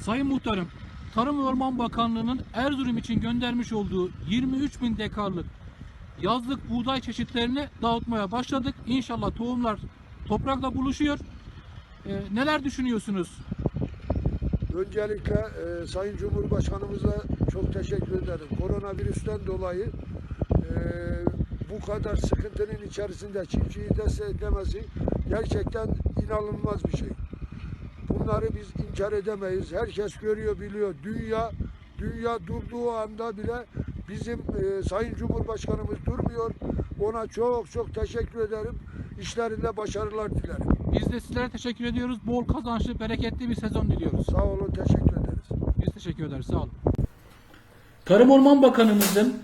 Sayın Muhtarım, Tarım ve Orman Bakanlığı'nın Erzurum için göndermiş olduğu 23 bin dekarlık yazlık buğday çeşitlerini dağıtmaya başladık. İnşallah tohumlar toprakla buluşuyor. Ee, neler düşünüyorsunuz? Öncelikle e, Sayın Cumhurbaşkanımıza çok teşekkür ederim. Koronavirüsten dolayı e, bu kadar sıkıntının içerisinde çiftçiyi desteklemesi gerçekten inanılmaz bir şey. Bunları biz inkar edemeyiz. Herkes görüyor, biliyor. Dünya dünya durduğu anda bile bizim e, Sayın Cumhurbaşkanımız durmuyor. Ona çok çok teşekkür ederim. İşlerinde başarılar dilerim. Biz de sizlere teşekkür ediyoruz. Bol kazançlı, bereketli bir sezon diliyoruz. Sağ olun, teşekkür ederiz. Biz teşekkür ederiz. Sağ olun. Tarım Orman Bakanımızın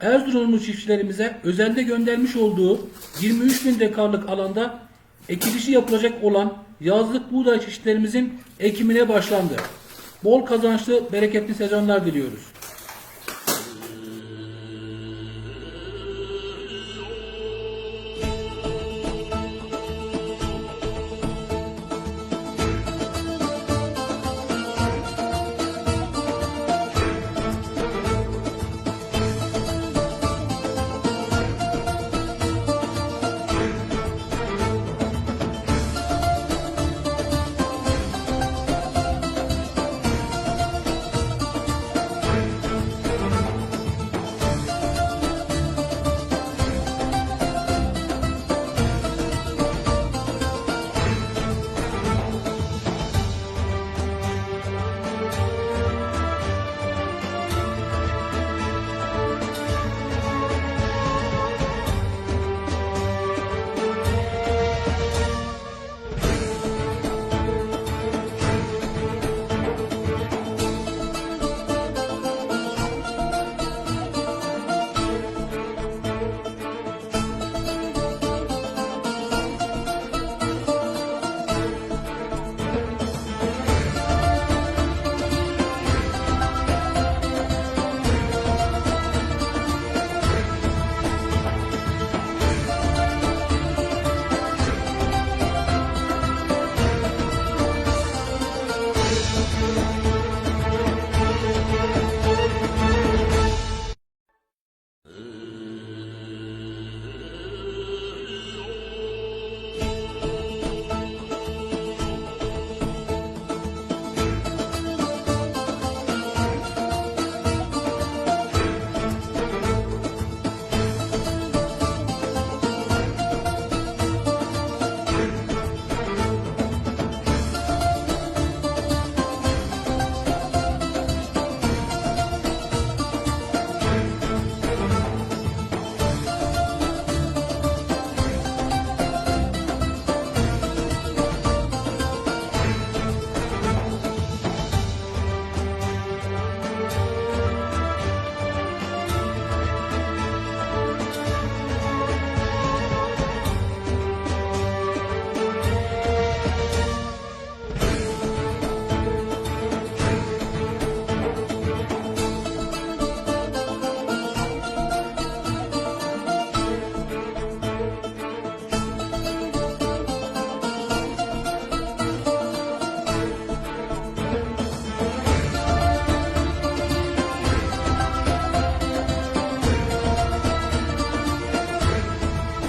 Erzurumlu çiftçilerimize özelde göndermiş olduğu 23 bin dekarlık alanda ekilişi yapılacak olan yazlık buğday çeşitlerimizin ekimine başlandı. Bol kazançlı, bereketli sezonlar diliyoruz.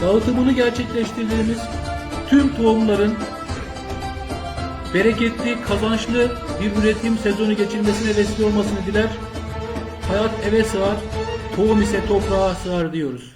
Dağıtımını gerçekleştirdiğimiz tüm tohumların bereketli, kazançlı bir üretim sezonu geçirmesine vesile olmasını diler. Hayat eve sığar, tohum ise toprağa sığar diyoruz.